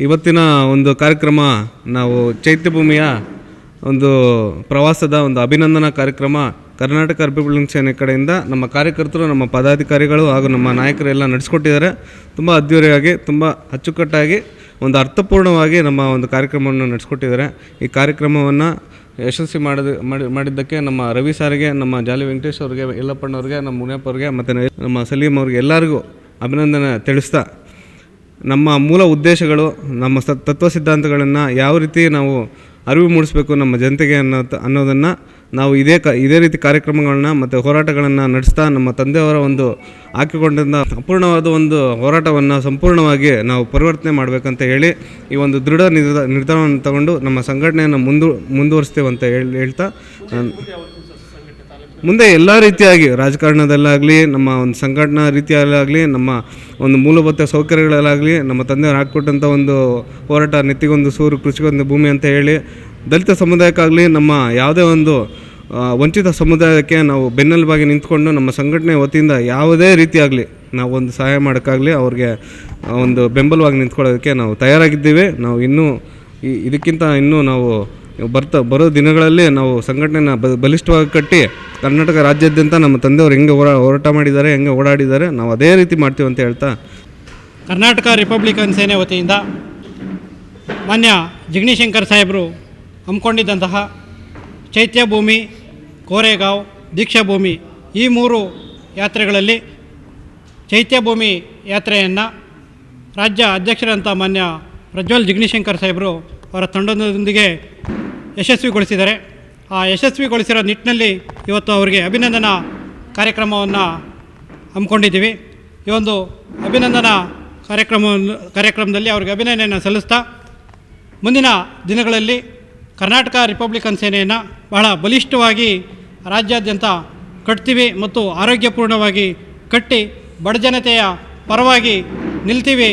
ಇವತ್ತಿನ ಒಂದು ಕಾರ್ಯಕ್ರಮ ನಾವು ಚೈತ್ಯಭೂಮಿಯ ಒಂದು ಪ್ರವಾಸದ ಒಂದು ಅಭಿನಂದನಾ ಕಾರ್ಯಕ್ರಮ ಕರ್ನಾಟಕ ರಿಪಬ್ಲಿಕ್ ಸೇನೆ ಕಡೆಯಿಂದ ನಮ್ಮ ಕಾರ್ಯಕರ್ತರು, ನಮ್ಮ ಪದಾಧಿಕಾರಿಗಳು ಹಾಗೂ ನಮ್ಮ ನಾಯಕರೆಲ್ಲ ನಡೆಸ್ಕೊಟ್ಟಿದ್ದಾರೆ. ತುಂಬ ಅದ್ಧೂರಿಯಾಗಿ, ತುಂಬ ಅಚ್ಚುಕಟ್ಟಾಗಿ, ಒಂದು ಅರ್ಥಪೂರ್ಣವಾಗಿ ನಮ್ಮ ಒಂದು ಕಾರ್ಯಕ್ರಮವನ್ನು ನಡೆಸ್ಕೊಟ್ಟಿದ್ದಾರೆ. ಈ ಕಾರ್ಯಕ್ರಮವನ್ನು ಯಶಸ್ವಿ ಮಾಡಿದ, ಮಾಡಿ, ಮಾಡಿದ್ದಕ್ಕೆ ನಮ್ಮ ರವಿ ಸಾರಿಗೆ, ನಮ್ಮ ಜಾಲಿ ವೆಂಕಟೇಶ್ ಅವ್ರಿಗೆ ಯಲ್ಲಪ್ಪಣ್ಣವ್ರಿಗೆ ನಮ್ಮ ಮುನಿಯಪ್ಪ ಅವ್ರಿಗೆ, ಮತ್ತು ನಮ್ಮ ಸಲೀಂ ಅವ್ರಿಗೆ ಎಲ್ಲರಿಗೂ ಅಭಿನಂದನೆ ತಿಳಿಸ್ತಾ ನಮ್ಮ ಮೂಲ ಉದ್ದೇಶಗಳು, ನಮ್ಮ ತತ್ವ ಸಿದ್ಧಾಂತಗಳನ್ನು ಯಾವ ರೀತಿ ನಾವು ಅರಿವು ಮೂಡಿಸಬೇಕು ನಮ್ಮ ಜನತೆಗೆ ಅನ್ನೋ ಅನ್ನೋದನ್ನು ನಾವು ಇದೇ ಕ, ಇದೇ ರೀತಿ ಕಾರ್ಯಕ್ರಮಗಳನ್ನ ಮತ್ತು ಹೋರಾಟಗಳನ್ನು ನಡೆಸ್ತಾ ನಮ್ಮ ತಂದೆಯವರ ಒಂದು ಹಾಕಿಕೊಂಡಿದ್ದ ಸಂಪೂರ್ಣವಾದ ಒಂದು ಹೋರಾಟವನ್ನು ಸಂಪೂರ್ಣವಾಗಿ ನಾವು ಪರಿವರ್ತನೆ ಮಾಡಬೇಕಂತ ಹೇಳಿ ಈ ಒಂದು ದೃಢ ನಿರ್ಧಾರ ನಿರ್ಧಾರವನ್ನು ತಗೊಂಡು ನಮ್ಮ ಸಂಘಟನೆಯನ್ನು ಮುಂದು ಮುಂದುವರಿಸ್ತೇವೆ ಅಂತ ಹೇಳಿ, ಹೇಳ್ತಾ ಮುಂದೆ ಎಲ್ಲ ರೀತಿಯಾಗಿ, ರಾಜಕಾರಣದಲ್ಲಾಗಲಿ, ನಮ್ಮ ಒಂದು ಸಂಘಟನಾ ರೀತಿಯಲ್ಲಾಗಲಿ, ನಮ್ಮ ಒಂದು ಮೂಲಭೂತ ಸೌಕರ್ಯಗಳಲ್ಲಾಗಲಿ, ನಮ್ಮ ತಂದೆಯವರು ಹಾಕಿಕೊಟ್ಟಂಥ ಒಂದು ಹೋರಾಟ, ನೆತ್ತಿಗೊಂದು ಸೂರು, ಕೃಷಿಗೊಂದು ಭೂಮಿ ಅಂತ ಹೇಳಿ, ದಲಿತ ಸಮುದಾಯಕ್ಕಾಗಲಿ, ನಮ್ಮ ಯಾವುದೇ ಒಂದು ವಂಚಿತ ಸಮುದಾಯಕ್ಕೆ ನಾವು ಬೆನ್ನೆಲುಬಾಗಿ ನಿಂತ್ಕೊಂಡು, ನಮ್ಮ ಸಂಘಟನೆ ವತಿಯಿಂದ ಯಾವುದೇ ರೀತಿಯಾಗಲಿ ನಾವು ಒಂದು ಸಹಾಯ ಮಾಡೋಕ್ಕಾಗಲಿ, ಅವ್ರಿಗೆ ಒಂದು ಬೆಂಬಲವಾಗಿ ನಿಂತ್ಕೊಳ್ಳೋದಕ್ಕೆ ನಾವು ತಯಾರಾಗಿದ್ದೀವಿ. ನಾವು ಇನ್ನೂ ಇದಕ್ಕಿಂತ ಇನ್ನೂ ನಾವು ಬರ್ತಾ ಬರೋ ದಿನಗಳಲ್ಲಿ ನಾವು ಸಂಘಟನೆನ ಬಲಿಷ್ಠವಾಗಿ ಕಟ್ಟಿ ಕರ್ನಾಟಕ ರಾಜ್ಯಾದ್ಯಂತ ನಮ್ಮ ತಂದೆಯವರು ಹೆಂಗೆ ಹೋರಾ ಹೋರಾಟ ಮಾಡಿದ್ದಾರೆ, ಹೆಂಗೆ ಓಡಾಡಿದ್ದಾರೆ, ನಾವು ಅದೇ ರೀತಿ ಮಾಡ್ತೀವಿ ಅಂತ ಹೇಳ್ತಾ. ಕರ್ನಾಟಕ ರಿಪಬ್ಲಿಕನ್ ಸೇನೆ ವತಿಯಿಂದ ಮಾನ್ಯ ಜಿಗ್ನಿಶಂಕರ್ ಸಾಹೇಬರು ಹಮ್ಮಿಕೊಂಡಿದ್ದಂತಹ ಚೈತ್ಯಭೂಮಿ ಕೋರೆಗಾಂವ್ ದೀಕ್ಷಾಭೂಮಿ ಈ ಮೂರು ಯಾತ್ರೆಗಳಲ್ಲಿ ಚೈತ್ಯಭೂಮಿ ಯಾತ್ರೆಯನ್ನು ರಾಜ್ಯ ಅಧ್ಯಕ್ಷರಂಥ ಮಾನ್ಯ ಪ್ರಜ್ವಲ್ ಜಿಗ್ನಿಶಂಕರ್ ಸಾಹೇಬರು ಅವರ ತಂಡದೊಂದಿಗೆ ಯಶಸ್ವಿಗೊಳಿಸಿದ್ದಾರೆ ಆ ಯಶಸ್ವಿಗೊಳಿಸಿರೋ ನಿಟ್ಟಿನಲ್ಲಿ ಇವತ್ತು ಅವರಿಗೆ ಅಭಿನಂದನಾ ಕಾರ್ಯಕ್ರಮವನ್ನು ಹಮ್ಮಿಕೊಂಡಿದ್ದೀವಿ. ಈ ಒಂದು ಅಭಿನಂದನಾ ಕಾರ್ಯಕ್ರಮವನ್ನು, ಕಾರ್ಯಕ್ರಮದಲ್ಲಿ ಅವ್ರಿಗೆ ಅಭಿನಂದನೆಯನ್ನು ಸಲ್ಲಿಸ್ತಾ, ಮುಂದಿನ ದಿನಗಳಲ್ಲಿ ಕರ್ನಾಟಕ ರಿಪಬ್ಲಿಕನ್ ಸೇನೆಯನ್ನು ಬಹಳ ಬಲಿಷ್ಠವಾಗಿ ರಾಜ್ಯಾದ್ಯಂತ ಕಟ್ತೀವಿ ಮತ್ತು ಆರೋಗ್ಯಪೂರ್ಣವಾಗಿ ಕಟ್ಟಿ ಬಡ ಜನತೆಯ ಪರವಾಗಿ ನಿಲ್ತೀವಿ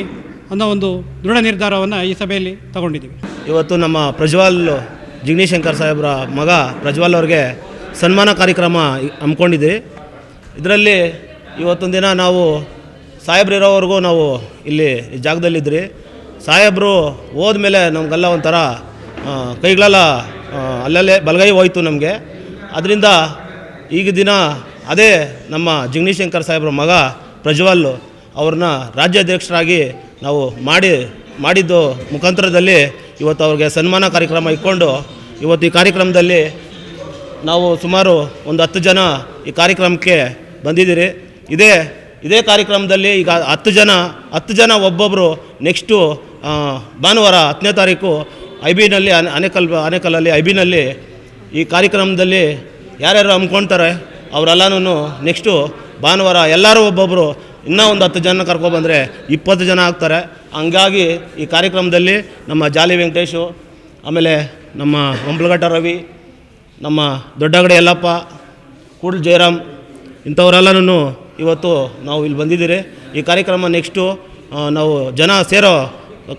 ಅನ್ನೋ ಒಂದು ದೃಢ ನಿರ್ಧಾರವನ್ನು ಈ ಸಭೆಯಲ್ಲಿ ತಗೊಂಡಿದ್ದೀವಿ. ಇವತ್ತು ನಮ್ಮ ಪ್ರಜ್ವಲ್ ಜಿಗ್ನಿಶಂಕರ್ ಸಾಹೇಬ್ರ ಮಗ ಪ್ರಜ್ವಲ್ ಅವ್ರಿಗೆ ಸನ್ಮಾನ ಕಾರ್ಯಕ್ರಮ ಹಮ್ಮಿಕೊಂಡಿದ್ದೀವಿ ಇದರಲ್ಲಿ ಇವತ್ತೊಂದು ದಿನ ನಾವು ಸಾಹೇಬ್ರು ಇರೋವರೆಗೂ ನಾವು ಇಲ್ಲಿ ಈ ಜಾಗದಲ್ಲಿದ್ರಿ ಸಾಹೇಬರು ಹೋದ್ಮೇಲೆ ನಮಗೆಲ್ಲ ಒಂಥರ ಕೈಗಳೆಲ್ಲ ಅಲ್ಲಲ್ಲೇ ಬಲಗೈ ಹೋಯ್ತು ನಮಗೆ. ಅದರಿಂದ ಈಗ ದಿನ ಅದೇ ನಮ್ಮ ಜಿಗ್ನಿಶಂಕರ್ ಸಾಹೇಬ್ರ ಮಗ ಪ್ರಜ್ವಲ್ ಅವ್ರನ್ನ ರಾಜ್ಯಾಧ್ಯಕ್ಷರಾಗಿ ನಾವು ಮಾಡಿ, ಮಾಡಿದ್ದು ಮುಖಾಂತರದಲ್ಲಿ ಇವತ್ತು ಅವ್ರಿಗೆ ಸನ್ಮಾನ ಕಾರ್ಯಕ್ರಮ ಇಟ್ಕೊಂಡು ಇವತ್ತು ಈ ಕಾರ್ಯಕ್ರಮದಲ್ಲಿ ನಾವು ಸುಮಾರು ಒಂದು ಹತ್ತು ಜನ ಈ ಕಾರ್ಯಕ್ರಮಕ್ಕೆ ಬಂದಿದ್ದೀರಿ. ಇದೇ ಇದೇ ಕಾರ್ಯಕ್ರಮದಲ್ಲಿ ಈಗ ಹತ್ತು ಜನ ಹತ್ತು ಜನ ಒಬ್ಬೊಬ್ಬರು ನೆಕ್ಸ್ಟು ಭಾನುವಾರ ಹತ್ತನೇ ತಾರೀಕು ಐ ಬಿನಲ್ಲಿ ಅನೇಕಲ್, ಅನೇಕಲಲ್ಲಿ ಐ ಬಿನಲ್ಲಿ ಈ ಕಾರ್ಯಕ್ರಮದಲ್ಲಿ ಯಾರ್ಯಾರು ಹಮ್ಕೊಳ್ತಾರೆ ಅವರೆಲ್ಲನೂ ನೆಕ್ಸ್ಟು ಭಾನುವಾರ ಎಲ್ಲರೂ ಒಬ್ಬೊಬ್ಬರು ಇನ್ನೂ ಒಂದು ಹತ್ತು ಜನ ಕರ್ಕೊಬಂದರೆ ಇಪ್ಪತ್ತು ಜನ ಆಗ್ತಾರೆ. ಹಂಗಾಗಿ ಈ ಕಾರ್ಯಕ್ರಮದಲ್ಲಿ ನಮ್ಮ ಜಾಲಿ ವೆಂಕಟೇಶು, ಆಮೇಲೆ ನಮ್ಮ ಒಂಬಲಘಟ್ಟ ರವಿ, ನಮ್ಮ ದೊಡ್ಡಗಡೆ ಯಲ್ಲಪ್ಪ, ಕೂಡ್ಲು ಜಯರಾಮ್ ಇಂಥವರೆಲ್ಲನೂ ಇವತ್ತು ನಾವು ಇಲ್ಲಿ ಬಂದಿದ್ದೀರಿ. ಈ ಕಾರ್ಯಕ್ರಮ ನೆಕ್ಸ್ಟು ನಾವು ಜನ ಸೇರೋ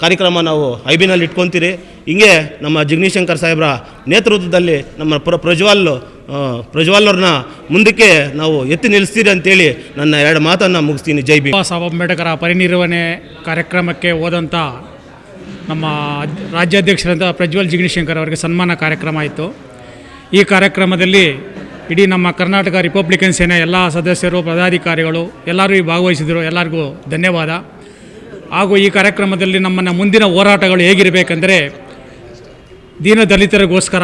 ಕಾರ್ಯಕ್ರಮ ನಾವು ಐಬಿನಲ್ಲಿ ಬಿನಲ್ಲಿ ಇಟ್ಕೊತೀರಿ. ಹಿಂಗೆ ನಮ್ಮ ಜಿಗ್ನಿಶಂಕರ್ ಸಾಹೇಬ್ರ ನೇತೃತ್ವದಲ್ಲಿ ನಮ್ಮ ಪ್ರ ಪ್ರಜ್ವಲ್ ಪ್ರಜ್ವಾಲ್ರನ್ನ ಮುಂದಕ್ಕೆ ನಾವು ಎತ್ತಿ ನಿಲ್ಲಿಸ್ತೀರಿ ಅಂತೇಳಿ ನನ್ನ ಎರಡು ಮಾತನ್ನು ಮುಗಿಸ್ತೀನಿ. ಜೈ ಬಿ ಸಾಹೇಬ್ ಅಂಬೇಡ್ಕರ ಪರಿನಿರ್ವಹಣೆ ಕಾರ್ಯಕ್ರಮಕ್ಕೆ ಹೋದಂಥ ನಮ್ಮ ರಾಜ್ಯಾಧ್ಯಕ್ಷರಂತ ಪ್ರಜ್ವಲ್ ಶಂಕರ್ ಅವರಿಗೆ ಸನ್ಮಾನ ಕಾರ್ಯಕ್ರಮ ಆಯಿತು. ಈ ಕಾರ್ಯಕ್ರಮದಲ್ಲಿ ಇಡೀ ನಮ್ಮ ಕರ್ನಾಟಕ ರಿಪಬ್ಲಿಕನ್ ಸೇನೆ, ಎಲ್ಲ ಸದಸ್ಯರು, ಪದಾಧಿಕಾರಿಗಳು ಎಲ್ಲರೂ ಈ ಭಾಗವಹಿಸಿದರು. ಎಲ್ಲರಿಗೂ ಧನ್ಯವಾದ. ಹಾಗೂ ಈ ಕಾರ್ಯಕ್ರಮದಲ್ಲಿ ನಮ್ಮನ್ನು ಮುಂದಿನ ಹೋರಾಟಗಳು ಹೇಗಿರಬೇಕೆಂದರೆ ದೀನ ದಲಿತರಿಗೋಸ್ಕರ,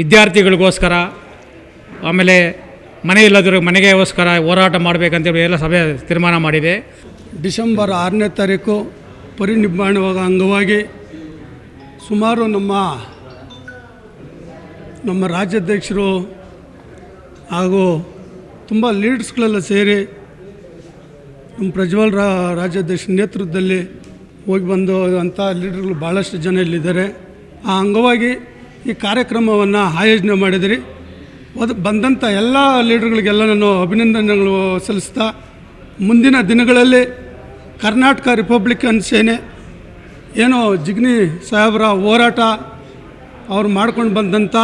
ವಿದ್ಯಾರ್ಥಿಗಳಿಗೋಸ್ಕರ, ಆಮೇಲೆ ಮನೆ ಇಲ್ಲದ್ರ ಮನೆಗೆಗೋಸ್ಕರ ಹೋರಾಟ ಮಾಡಬೇಕಂತೇಳಿ ಎಲ್ಲ ಸಭೆ ತೀರ್ಮಾನ ಮಾಡಿದೆ. ಡಿಸೆಂಬರ್ ಆರನೇ ತಾರೀಕು ಪರಿನಿರ್ಮಾಣವಾದ ಅಂಗವಾಗಿ ಸುಮಾರು ನಮ್ಮ ನಮ್ಮ ರಾಜ್ಯಾಧ್ಯಕ್ಷರು ಹಾಗೂ ತುಂಬ ಲೀಡ್ಸ್ಗಳೆಲ್ಲ ಸೇರಿ ಪ್ರಜ್ವಲ್ ರಾ ರಾಜ್ಯಾಧ್ಯಕ್ಷ ನೇತೃತ್ವದಲ್ಲಿ ಹೋಗಿ ಬಂದು ಅಂಥ ಲೀಡರ್ಗಳು ಭಾಳಷ್ಟು ಜನ ಇಲ್ಲಿದ್ದಾರೆ. ಆ ಅಂಗವಾಗಿ ಈ ಕಾರ್ಯಕ್ರಮವನ್ನು ಆಯೋಜನೆ ಮಾಡಿದಿರಿ. ಅದು ಬಂದಂಥ ಎಲ್ಲ ಲೀಡರ್ಗಳಿಗೆಲ್ಲ ನಾನು ಅಭಿನಂದನೆಗಳು ಸಲ್ಲಿಸ್ತಾ ಮುಂದಿನ ದಿನಗಳಲ್ಲಿ ಕರ್ನಾಟಕ ರಿಪಬ್ಲಿಕನ್ ಸೇನೆ ಏನೋ ಜಿಗ್ನಿ ಸಾಹೇಬರ ಹೋರಾಟ ಅವ್ರು ಮಾಡ್ಕೊಂಡು ಬಂದಂಥ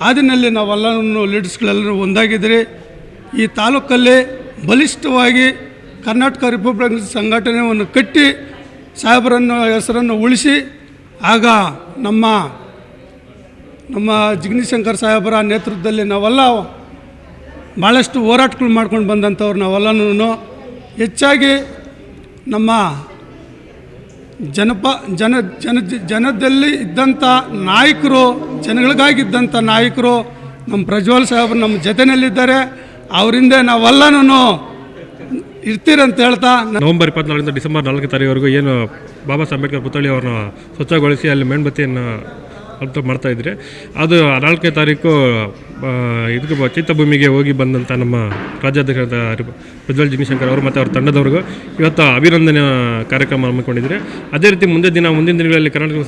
ಹಾದಿನಲ್ಲಿ ನಾವೆಲ್ಲರೂ ಲೀಡರ್ಸ್ಗಳೆಲ್ಲರೂ ಒಂದಾಗಿದ್ದೀರಿ ಈ ತಾಲೂಕಲ್ಲಿ ಬಲಿಷ್ಠವಾಗಿ ಕರ್ನಾಟಕ ರಿಪಬ್ಲಿಕ್ ಸಂಘಟನೆಯನ್ನು ಕಟ್ಟಿ ಸಾಹೇಬರನ್ನು, ಹೆಸರನ್ನು ಉಳಿಸಿ, ಆಗ ನಮ್ಮ ನಮ್ಮ ಜಿಗ್ನಿಶಂಕರ್ ಸಾಹೇಬರ ನೇತೃತ್ವದಲ್ಲಿ ನಾವೆಲ್ಲ ಭಾಳಷ್ಟು ಹೋರಾಟಗಳು ಮಾಡ್ಕೊಂಡು ಬಂದಂಥವ್ರು ನಾವೆಲ್ಲನೂ ಹೆಚ್ಚಾಗಿ ನಮ್ಮ ಜನಪ, ಜನ ಜನ, ಜನದಲ್ಲಿ ಇದ್ದಂಥ ನಾಯಕರು, ಜನಗಳಿಗಾಗಿದ್ದಂಥ ನಾಯಕರು ನಮ್ಮ ಪ್ರಜ್ವಲ್ ಸಾಹೇಬರು ನಮ್ಮ ಜೊತೆಯಲ್ಲಿದ್ದಾರೆ. ಅವರಿಂದ ನಾವೆಲ್ಲನೂ ಇರ್ತೀರಂತ ಹೇಳ್ತಾ ನವೆಂಬರ್ ಇಪ್ಪತ್ನಾಲ್ಕರಿಂದ ಡಿಸೆಂಬರ್ ನಾಲ್ಕನೇ ತಾರೀಕು ಏನು ಬಾಬಾ ಸಾಹೇಬ್ ಅಂಬೇಡ್ಕರ್ ಪುತ್ಥಳಿ ಅವ್ರನ್ನ ಸ್ವಚ್ಛಗೊಳಿಸಿ ಅಲ್ಲಿ ಮೇಣಬತ್ತಿಯನ್ನು ಅಂತ ಮಾಡ್ತಾಯಿದ್ರೆ ಅದು ನಾಲ್ಕನೇ ತಾರೀಕು ಇದಕ್ಕೆ ಚೈತ್ಯಭೂಮಿಗೆ ಹೋಗಿ ಬಂದಂಥ ನಮ್ಮ ರಾಜ್ಯಾಧ್ಯಕ್ಷ ಪ್ರಜ್ವಲ್ ಜಗಶಂಕರ್ ಅವರು ಮತ್ತು ಅವ್ರ ತಂಡದವ್ರಿಗೂ ಇವತ್ತು ಅಭಿನಂದನೆ ಕಾರ್ಯಕ್ರಮ ಹಮ್ಮಿಕೊಂಡಿದ್ದಾರೆ ಅದೇ ರೀತಿ ಮುಂದೆ ದಿನ, ಮುಂದಿನ ದಿನಗಳಲ್ಲಿ ಕರ್ನಾಟಕ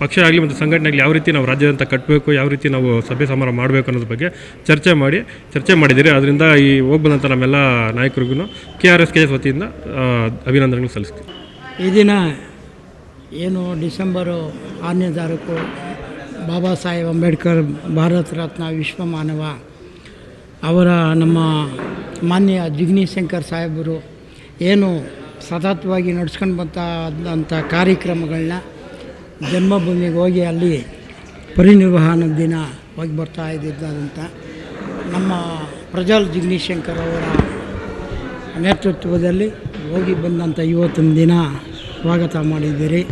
ಪಕ್ಷ ಆಗಲಿ ಮತ್ತು ಸಂಘಟನೆ ಆಗಲಿ ಯಾವ ರೀತಿ ನಾವು ರಾಜ್ಯದಂತ ಕಟ್ಟಬೇಕು, ಯಾವ ರೀತಿ ನಾವು ಸಭೆ ಸಮಾರಂಭ ಮಾಡಬೇಕು ಅನ್ನೋದ್ರ ಬಗ್ಗೆ ಚರ್ಚೆ ಮಾಡಿ, ಚರ್ಚೆ ಮಾಡಿದ್ದೀರಿ. ಅದರಿಂದ ಈ ಹೋಗಿ ಬಂದಂಥ ನಮ್ಮೆಲ್ಲ ನಾಯಕರಿಗೂ K R S K S ವತಿಯಿಂದ ಅಭಿನಂದನೆಗಳು ಸಲ್ಲಿಸ್ತೀವಿ. ಈ ದಿನ ಏನು ಡಿಸೆಂಬರು ಆರನೇ ತಾರೀಕು ಬಾಬಾ ಸಾಹೇಬ್ ಅಂಬೇಡ್ಕರ್ ಭಾರತ ರತ್ನ ವಿಶ್ವ ಮಾನವ ಅವರ ನಮ್ಮ ಮಾನ್ಯ ಜಿಗ್ನಿ ಶಂಕರ್ ಸಾಹೇಬರು ಏನು ಸತತವಾಗಿ ನಡ್ಸ್ಕೊಂಡು ಅಂಥ ಕಾರ್ಯಕ್ರಮಗಳನ್ನ ಜನ್ಮಭೂಮಿಗೆ ಹೋಗಿ ಅಲ್ಲಿ ಪರಿನಿರ್ವಹಣ ದಿನ ಹೋಗಿ ಬರ್ತಾ ಇದ್ದಿದ್ದಂಥ ನಮ್ಮ ಪ್ರಜ್ವಲ್ ಜಿಗ್ನಿಶಂಕರ್ ಅವರ ನೇತೃತ್ವದಲ್ಲಿ ಹೋಗಿ ಬಂದಂಥ ಇವತ್ತಿನ ದಿನ ಸ್ವಾಗತ ಮಾಡಿದ್ದೀರಿ.